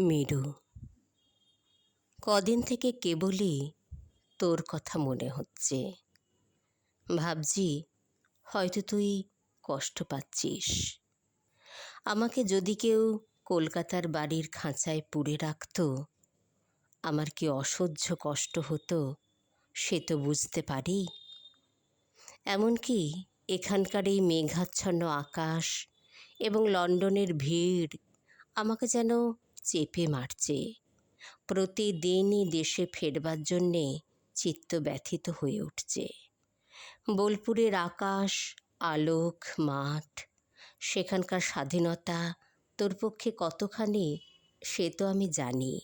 মেরু। কদিন থেকে কেবলই তোর কথা মনে হচ্ছে। ভাবছি হয়তো তুই কষ্ট পাচ্ছিস। আমাকে যদি কেউ কলকাতার বাড়ির খাঁচায় পুড়ে রাখতো, আমার কি অসহ্য কষ্ট হতো সে তো বুঝতে পারি। এমনকি এখানকার এই মেঘাচ্ছন্ন আকাশ এবং লন্ডনের ভিড় আমাকে যেন চেপে মারছে। প্রতিদিনই দেশে ফেরবার জন্যে চিত্ত ব্যথিত হয়ে উঠছে। বোলপুরের আকাশ, আলোক, মাঠ, সেখানকার স্বাধীনতা তোর পক্ষে কতখানি সে তো আমি জানি।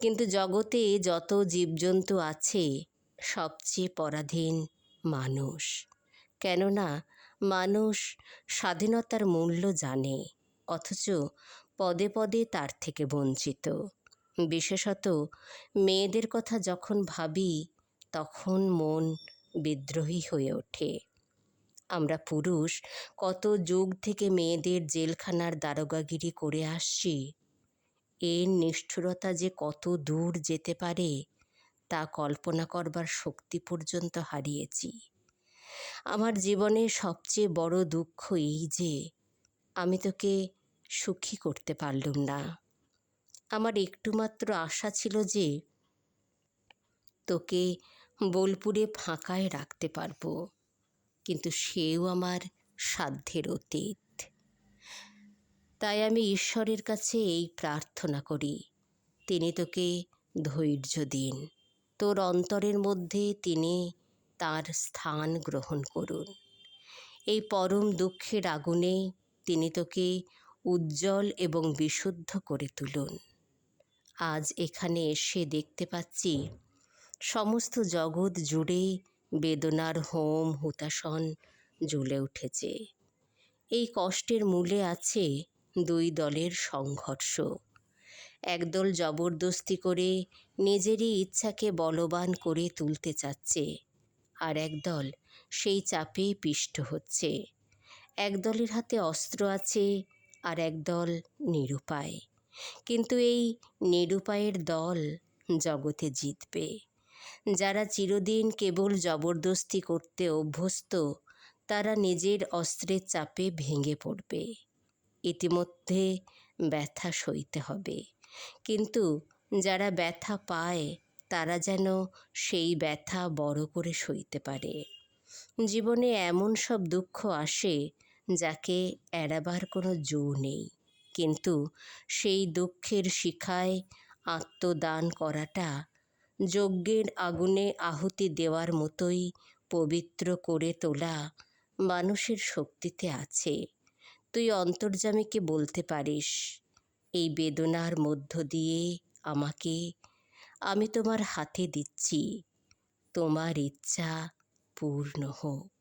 কিন্তু জগতে যত জীবজন্তু আছে, সবচেয়ে পরাধীন মানুষ। কেননা মানুষ স্বাধীনতার মূল্য জানে, অথচ পদে পদে তার থেকে বঞ্চিত। বিশেষত মেয়েদের কথা যখন ভাবি, তখন মন বিদ্রোহী হয়ে ওঠে। আমরা পুরুষ, কত যুগ থেকে মেয়েদের জেলখানার দারোগাগিরি করে আসছি। এর নিষ্ঠুরতা যে কত দূর যেতে পারে, তা কল্পনা করবার শক্তি পর্যন্ত হারিয়েছি। আমার জীবনে সবচেয়ে বড় দুঃখ এই যে, আমি তোকে সুখী করতে পারলুম না। আমার একটুমাত্র আশা ছিল যে তোকে বোলপুরে ফাঁকায় রাখতে পারব, কিন্তু সেও আমার সাধ্যের অতীত। তাই আমি ঈশ্বরের কাছে এই প্রার্থনা করি, তিনি তোকে ধৈর্য দিন। তোর অন্তরের মধ্যে তিনি তার স্থান গ্রহণ করুন। এই পরম দুঃখের আগুনে তিনি তোকে উজ্জ্বল এবং বিশুদ্ধ করে তুলুন। আজ এখানে এসে দেখতে পাচ্ছি, সমস্ত জগৎ জুড়ে বেদনার হোম হুতাশন জ্বলে উঠেছে। এই কষ্টের মূলে আছে দুই দলের সংঘর্ষ। একদল জবরদস্তি করে নিজেরই ইচ্ছাকে বলবান করে তুলতে চাচ্ছে, আর একদল সেই চাপে পিষ্ট হচ্ছে। একদলের হাতে অস্ত্র আছে আর একদল নিরুপায়। কিন্তু এই নিরুপায়ের দল জগতে জিতবে। যারা চিরদিন কেবল জবরদস্তি করতে অভ্যস্ত, তারা নিজের অস্ত্রের চাপে ভেঙে পড়বে। ইতিমধ্যে ব্যথা সইতে হবে। কিন্তু যারা ব্যথা পায়, তারা যেন সেই ব্যথা বড় করে সইতে পারে। জীবনে এমন সব দুঃখ আসে যাকে এড়াবার কোনো জো নেই। কিন্তু সেই দুঃখের শিখায় আত্মদান করাটা যজ্ঞের আগুনে আহুতি দেওয়ার মতোই পবিত্র করে তোলা মানুষের শক্তিতে আছে। তুই অন্তর্যামীকে বলতে পারিস, এই বেদনার মধ্য দিয়ে আমাকে আমি তোমার হাতে দিচ্ছি। তোমার ইচ্ছা পূর্ণ হোক।